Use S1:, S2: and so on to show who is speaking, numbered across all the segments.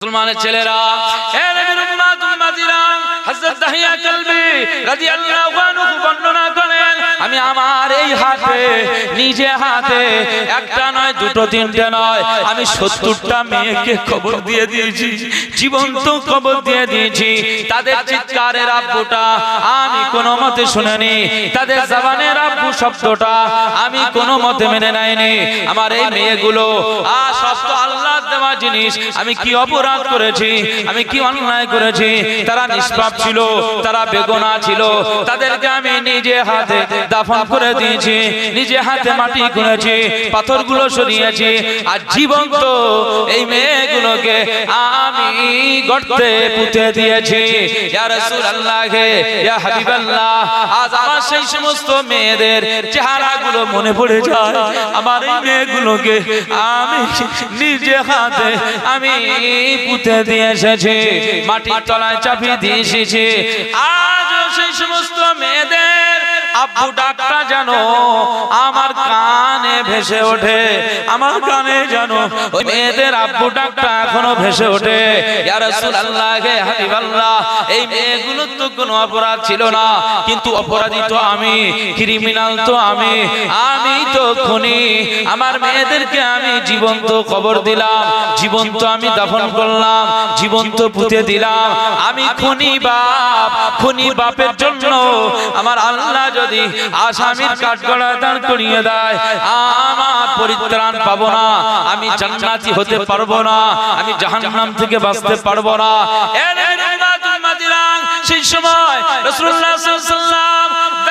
S1: মুসলমানের ছেলেরা আমি আমার এই হাতে, নিজে হাতে, একটা নয়, দুটো, তিনটে নয়, আমি সত্তরটা মেয়েকে খবর দিয়ে দিয়েছি, জীবন্ত খবর দিয়ে দিয়েছি, তাদের চিৎকারের আব্বুটা, আমি কোনো মতে শুনিনি। তাদের জবানের আব্বু শব্দটা আমি কোনো মতে মেনে নাইনি আমার এই মেয়েগুলো আল্লাহ দেওয়া জিনিস। আমি কি অপরাধ করেছি? আমি কি অন্যায় করেছি? তারা নিষ্পাপ ছিল, তারা বেগনা ছিল। তাদেরকে আমি নিজে হাতে দাফন করে দিয়েছি, নিজে হাতে মাটি পাথরগুলো সরিয়েছি। আর জীবন্ত এই মেয়েগুলোকে আমি পুঁতে দিয়েছি। হাবিবাল্লাহ আজ আমার সেই সমস্ত মেয়েদের চেহারাগুলো মনে পড়ে যায়। আমার এই মেয়েগুলোকে আমি নিজে হাতে আমি পুঁতে দিয়ে এসেছি, মাটির তলায় চাপিয়ে দিয়ে এসেছি। আজ সেই সমস্ত মেয়েদের আব্বু ডাকটা জানো আমার কানে ভেসে ওঠে, আমার কানে জানো ওই মেয়েদের আব্বু ডাকটা এখনও ভেসে ওঠে। এই মেয়েগুলো তো কোনো অপরাধ ছিল না, কিন্তু অপরাধী তো আমি, ক্রিমিনাল তো আমি আমি তো খুনি। আমার মেয়েদেরকে আমি জীবন্ত কবর দিলাম, জীবন্ত আমি দাফন করলাম, জীবন্ত পুঁতে দিলাম। আমি খুনি বাপ, খুনি বাপের জন্য আমার আল্লাহ যদি আসামির কাঠগড়া দাঁড় করিয়ে দেয় আমার পরিত্রাণ পাবো না। আমি জান্নাতি হতে পারব না, আমি জাহান্নাম থেকে বাঁচতে পারব না। সেই সময় রসুল্লাহ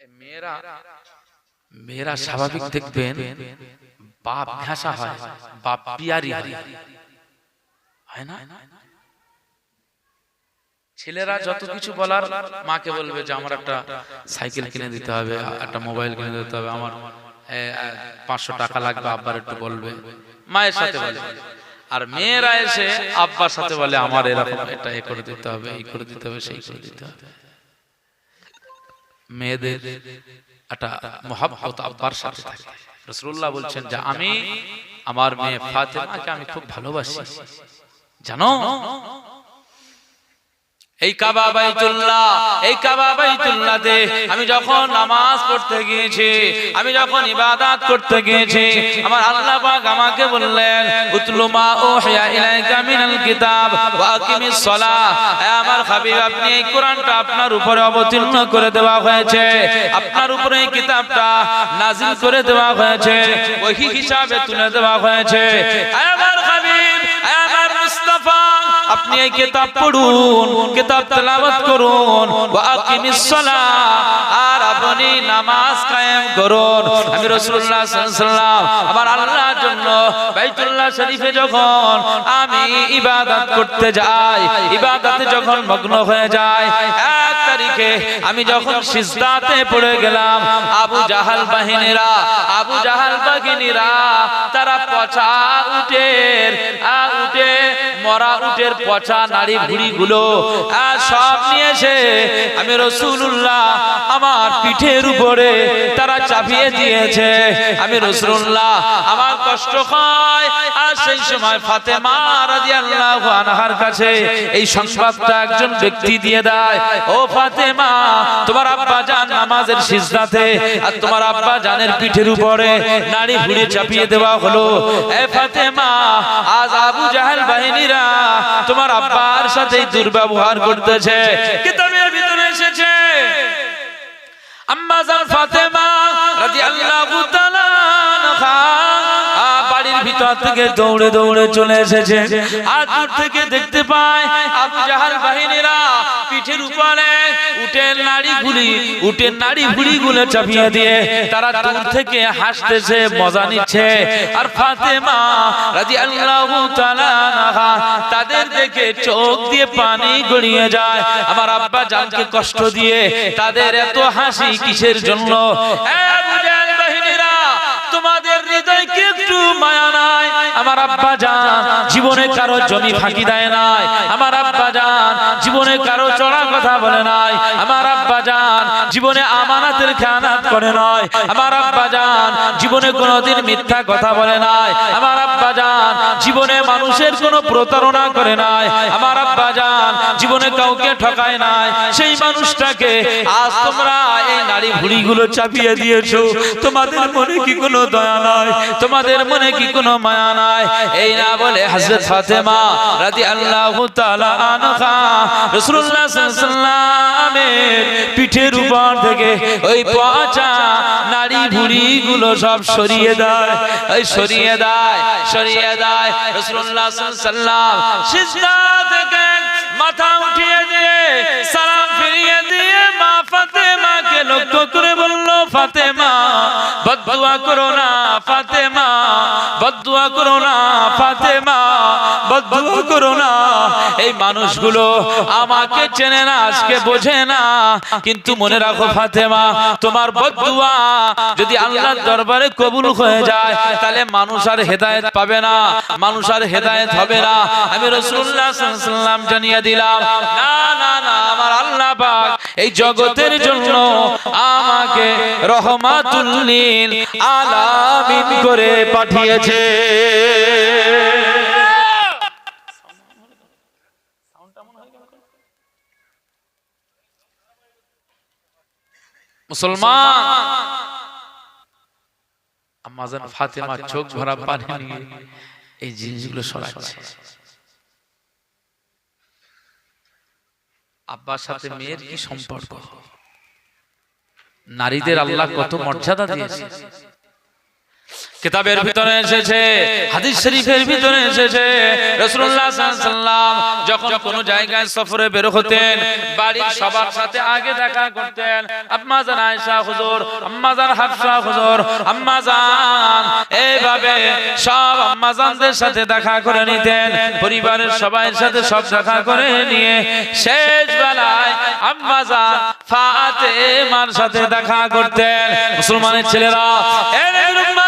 S1: মেয়েরা মেয়েরা স্বাভাবিক দেখবেন বাপ ঘাসা হয় বাপ পিয়ারি হয়। না? ছেলেরা যত কিছু বলার মাকে বলবে যে আমার একটা সাইকেল কিনে দিতে হবে একটা মোবাইল কিনে দিতে হবে আমার পাঁচশো টাকা লাগবে আব্বার একটু বলবে। মায়ের সাথে বলে আর মেয়েরা এসে আব্বার সাথে বলে আমার এরকম এটা এ করে দিতে হবে এই করে দিতে হবে সেই করে দিতে হবে। মেয়েদের একটা মহাব্বত আব্বার সাথে থাকে। রসুল্লাহ বলছেন যে আমি আমার মেয়ে ফাতেমাকে আমি খুব ভালোবাসি। জানো? এই কাবা বাইতুল্লাহ, এই কাবা বাইতুল্লাহতে আমি যখন নামাজ পড়তে গিয়েছি, আমি যখন ইবাদত করতে গিয়েছি, আমার আল্লাহ পাক আমাকে বললেন, উতলু মা উহিয়া ইলাইকা মিনাল কিতাব ওয়া আকিমিস সালাহ। হে আমার হাবিব, আপনি এই কোরআনটা আপনার উপরে অবতীর্ণ করে দেওয়া হয়েছে। আপনার উপরে এই কিতাবটা নাজিল করে দেওয়া হয়েছে। ওহি হিসাবে তুলে দেওয়া হয়েছে। আমার হাবিব আপনি এই কিতাব পড়ুন, কিতাব তেলাওয়াত করুন, ওয়া আকিমিস আর আপনি নামাজ কায়েম করুন। আমি রাসূলুল্লাহ সাল্লাল্লাহু আমার আল্লাহর জন্য বাইতুল্লাহ শরীফে যখন আমি ইবাদত করতে যাই, ইবাদতে যখন মগ্ন হয়ে যায়, এক তারিখে আমি যখন সিজদাতে পড়ে গেলাম আবু জাহাল বাহিনীরা আবু জাহাল বাহিনীরা তারা পচা উটের আ উটে মরা উটের পচা নাড়ি ভুড়ি গুলো সব নিয়ে এসে আমি রসুল্লাহ আমার পিঠের উপরে তারা চাপিয়ে দিয়েছে। আমি রসুল্লাহ আমার কষ্ট হয়। আর সেই সময় ফাতেমা রাদিয়াল্লাহু আনহার কাছে এই সংবাদটা একজন ব্যক্তি দিয়ে দেয় ও ফাতেমা, তোমার আব্বা জান নামাজের সিজদাতে আর তোমার আব্বা জানের পিঠের উপরে ভুড়ি চাপিয়ে দেওয়া হলো। এ ফাতেমা, আজ আবু জাহেল বাহিনীরা তোমার আব্বার সাথে দুর্ব্যবহার করতেছে। ভিতরে এসেছে, আম্মা জান ফাতেমা রাদিয়াল্লাহু তাআলা থেকে দৌড়ে দৌড়ে চলে এসেছে। আর দূর থেকে দেখতে পায় আবু জাহাল বাহিনীরা পিঠের উপরে, উটের নাড়ি গুলি উটের নাড়ি গুলি গুলো চাপিয়ে দিয়ে তারা দূর থেকে হাসতেছে, মজা নিচ্ছে। আর ফাতেমা রাজি তাআলা তাদের দেখে চোখ দিয়ে পানি গড়িয়ে যায়। আমার আব্বা জানকে কষ্ট দিয়ে তাদের এত হাসি কিসের জন্য? এ জীবনে নয়। মানুষের কোনো প্রতারণা করে নাই। আমার আব্বা জান জীবনে কাউকে ঠকায় নাই। সেই মানুষটাকে আজ তোমরা এই নারী ভুড়িগুলো চাপিয়ে দিয়েছ। তোমাদের মনে কি কোনো দয়া নাই? তোমাদের মনে কি কোনো মায়া নাই? এই না বলে হযরত ফাতেমা রাদিয়াল্লাহু তাআলা আনহা রাসূলুল্লাহ সাল্লাল্লাহু আলাইহি পিঠের উপর থেকে ওই পচা নারী ভুড়িগুলো সব সরিয়ে দেয়। ওই সরিয়ে দেয় সরিয়ে দেয়। রাসূলুল্লাহ সাল্লাল্লাহু আলাইহি সিজদা থেকে মাথা উঠিয়ে দিয়ে সালাম ফিরিয়ে দিয়ে মা ফাতেমাকে লক্ষ্য করে বলল ফাতেমা বদদুয়া করো আব্দুল করো না করো না। এই মানুষগুলো আমাকে চেনে না, আজকে বোঝে না। কিন্তু মনে রাখো তোমার বদদুয়া যদি আল্লাহর দরবারে কবুল হয়ে যায়, তাহলে মানুষ আর হেদায়েত পাবে না, মানুষ আর হেদায়েত হবে না। আমি ওয়াসাল্লাম জানিয়ে দিলাম, না না না, আমার আল্লাহ এই জগতের জন্য আমাকে রহমাতুল লিল আলামিন করে পাঠিয়েছে। মুসলমান! এই জিনিসগুলো আব্বার সাথে মেয়ের কি সম্পর্ক? নারীদের আল্লাহ কত মর্যাদা দিয়েছে? কিতাবের ভিতরে এসেছে, হাদিস শরীফের ভিতরে এসেছে। রাসূলুল্লাহ সাল্লাল্লাহু যখন কোন জায়গায় সফরে বের হতেন, বাড়ির সবার সাথে আগে দেখা করতেন, আম্মা জান আয়েশা হুজুর, আম্মা জান হাফসা হুজুর, আম্মা জান এইভাবে সব আম্মা জানদের সাথে দেখা করে নিতেন, পরিবারের সবাইয়ের সাথে সব দেখা করে নিয়ে শেষ বেলায় আম্মা জান ফাতেমার সাথে দেখা করতেন। মুসলমানের ছেলেরা, এ নবীর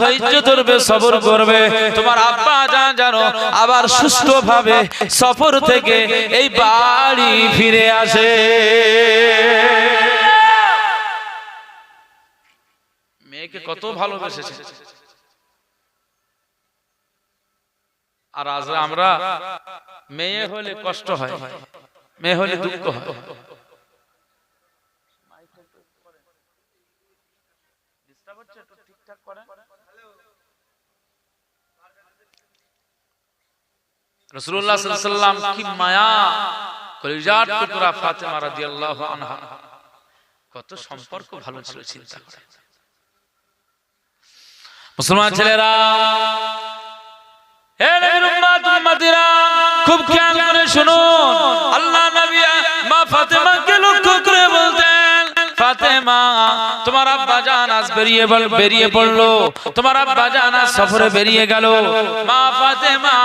S1: ধৈর্য ধরবে, সবর করবে। তোমার আব্বা, জান, জানো, আবার সুস্থভাবে সফর থেকে এই বাড়ি ফিরে আসে। মেয়েকে কত ভালোবেসেছে। আর আজ আমরা মেয়ে হলে কষ্ট হয়, মেয়ে হলে দুঃখ হয়। রসুল্লাহ সাল্লাম কি মায়া। কলিজার টুকরা ফাতেমা রাদিয়াল্লাহু আনহা। কত সম্পর্ক ভালো ছিল, চিন্তা করে। মুসলমান ছেলেরা, হে নবীর উম্মত, উম্মতিরা, খুব খেয়াল করে শুনুন। আল্লাহ নবী, মা ফাতেমাকে তোমার আব্বা জান আজ বেরিয়ে বেরিয়ে পড়ল। তোমার আব্বা জান আজ সফরে বেরিয়ে গেল। মা ফাতেমা,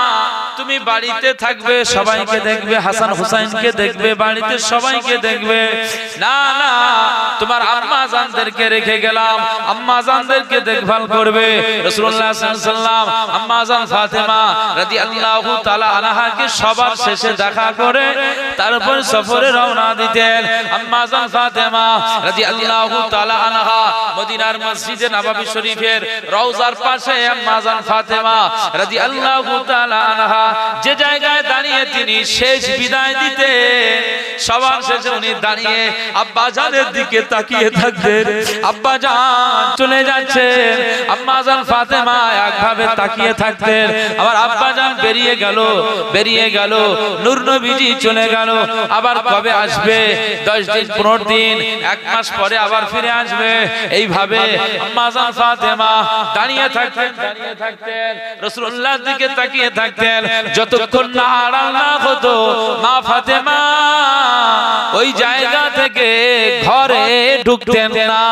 S1: তুমি বাড়িতে থাকবে, সবাইকে দেখবে, হাসান হুসাইনকে দেখবে, বাড়িতে সবাইকে দেখবে। না না, তোমার আম্মা জানদেরকে রেখে গেলাম। আম্মা জানদেরকে দেখভাল করবে। রাসূলুল্লাহ সাল্লাল্লাহু আম্মা জান ফাতেমা রাদিয়াল্লাহু তাআলা আনহাকে সবার শেষে দেখা করে তারপর সফরে রওনা দিতেন। আম্মা জান ফাতেমা রাদিয়াল্লাহু মদিনার মসজিদে নববী শরীফের রওজার পাশে আম্মা ফাতেমা রাদিয়াল্লাহু তাআলা আনহা যে জায়গায় দাঁড়িয়ে তিনি শেষ বিদায় দিতে সবার শেষে উনি দাঁড়িয়ে আব্বা জানের দিকে তাকিয়ে থাকতেন আব্বা জান চলে যাচ্ছে। আম্মা জান ফাতেমা একভাবে তাকিয়ে থাকতেন আবার আব্বা জান বেরিয়ে গেল বেরিয়ে গেল। নূর নবীজি চলে গেল। আবার কবে আসবে? দশ দিন, পনেরো দিন, এক মাস পরে আবার ফিরে আসবে। এইভাবে আম্মা জান ফাতেমা দাঁড়িয়ে থাকতেন দাঁড়িয়ে থাকতেন। রসুল্লাহর দিকে তাকিয়ে থাকতেন। যতক্ষণ না আড়াল না হতো মা ফাতেমা। ওই জায়গা থেকে ঘরে ঢুকতেন না।